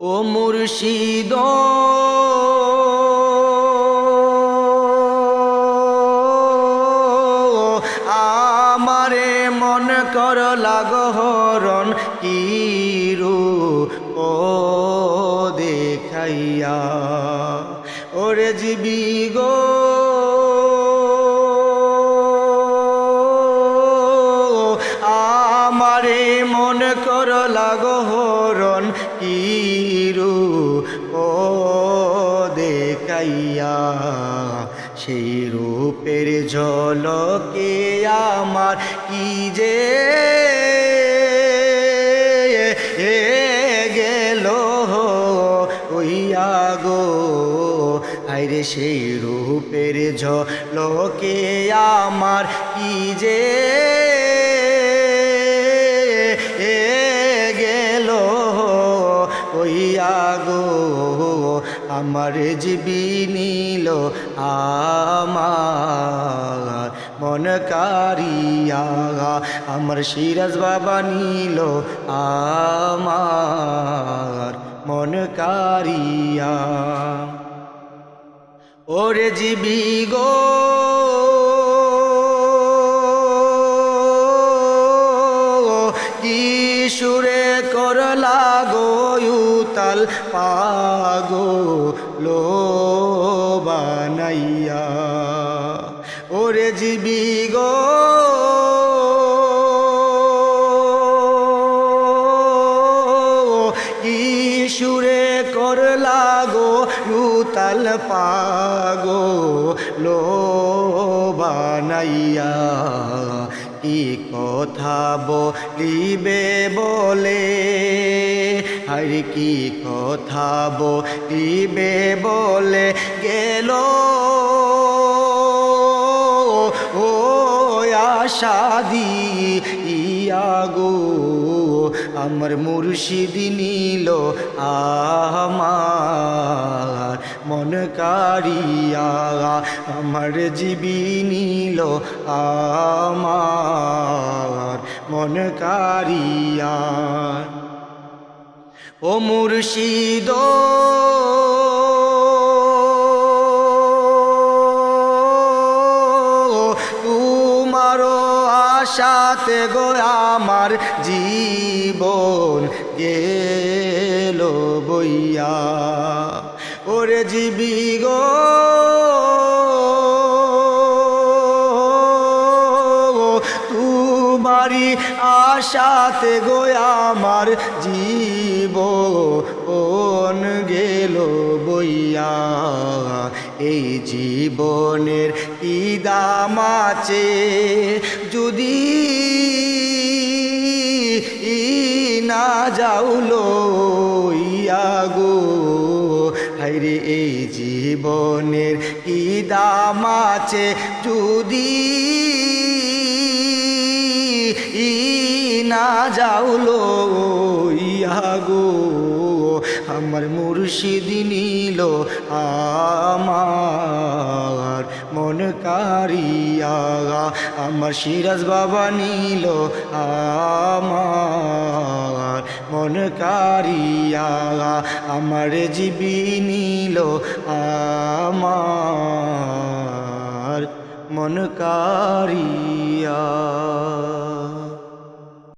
ও মুর্শিদ। আমারে মন কর লাগহরণ কিরু ও দেখাইয়া। ওরে জীবি গো। আমারে মন কর লাগহরণ কিরু ও দেখাইয়া, সেই রূপের ঝলকে আমার কি যে গেল ওইয়া গো আইরে সেই রূপের ঝলকে আমার কি যে ওইয়া গো, আমার জীবি নিল আমার, মন কারিয়া, আমার সিরাজ বাবা নিল আমার, মন কারিয়া। ওরে জীবি গো লাগো উতাল পাগো লো বানাইয়া ওরে জীবি গো। সুরে কর লাগো উতাল পাগো লো বানাইয়া কি কথা বলিবে বলে? আর কি কথা বলিবে বলে গেল? ও আশাদি ইয়া গো আমার মুর্শিদ নিল আমার, মন কারিয়া আমার জীবী নিল আমার, মন কারিয়া ও মুর্শিদ। তোমারও আশাতে গো আমার জীবন গেল বইয়া। ওরে জীবি গো। আশাতে গো আমার জীবন গেল বইয়া। এই জীবনের কি দাম আছে যদি না যাউলো ইয়া গো। হাইরে এই জীবনের কি দাম আছে যদি না যাউলো ইয়া গো আমার মুর্শিদ নিল আমার মন কারিয়া। আমার সিরাজ বাবা নিল আমার মন কারিয়া। আমার জীবী নিল আমার মন কারিয়া।